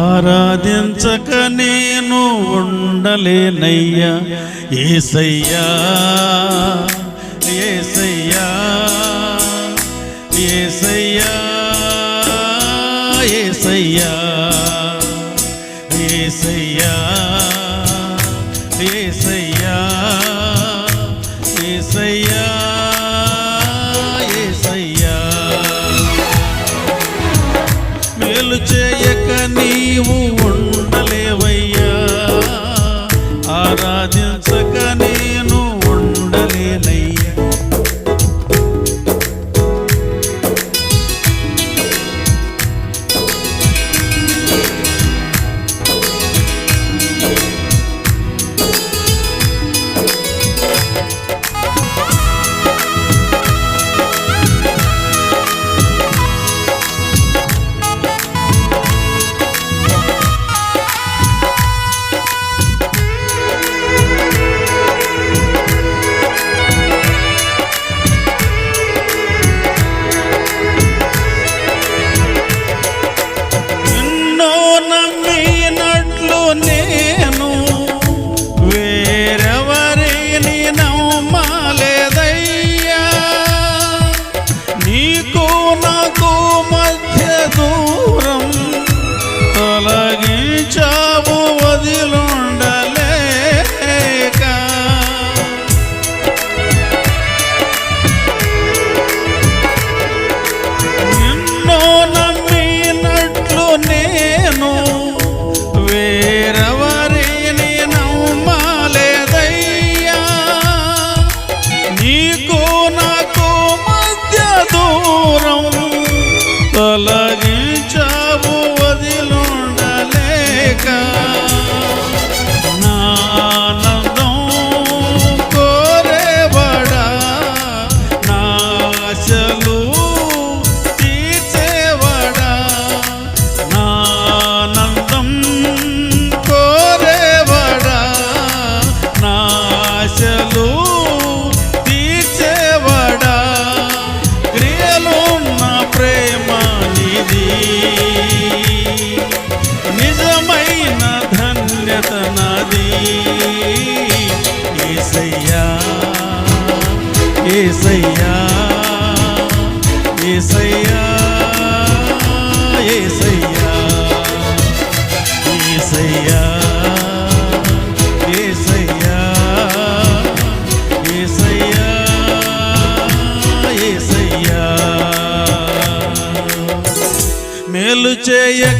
ఆరాధించక నేను ఉండలేనయ్యా. ఏసయ్యా ఏసయ్యా ఏసయ్యా ఏసయ్యా ఏసయ్యా ఏసయ్యా ఏసయ్యా ఏసయ్యా. మేలు చేయ o తలగి ఏసయ్యా ఏసయ్యా ఏసయ్యా ఏసయ్యా ఏసయ్యా ఏసయ్యా ఏసయ్యా ఏసయ్యా. మేలు చేయక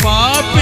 పాపి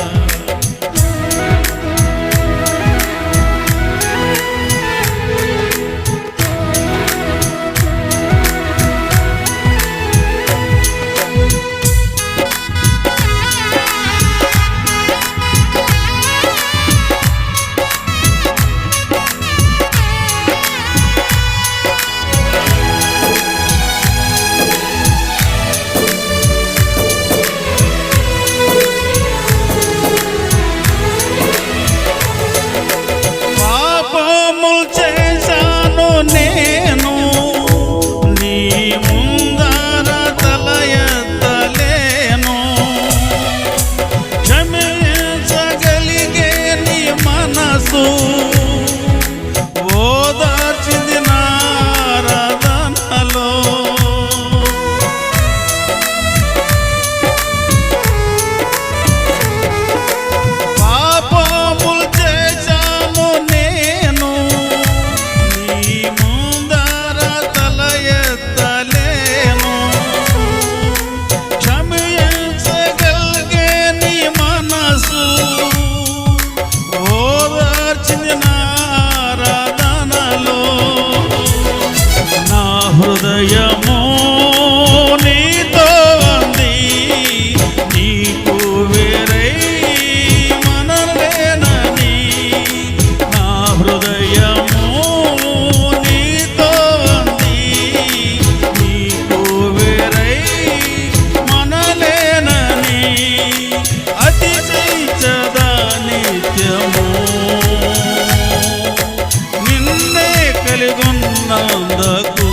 కలిగున్నందుకు.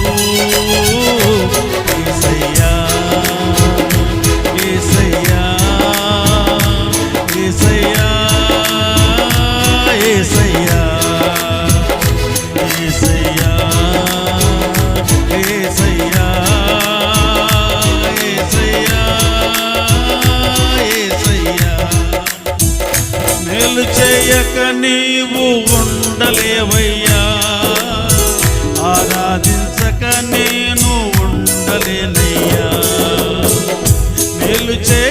ఏసయ్యా ఏసయ్యా ఏసయ్యా ఏసయ్యా ఏసయ్యా ఏసయ్యా ఏసయ్యా ఏసయ్యా. చేయక నీవు ఉండలేవయ్యా. gente.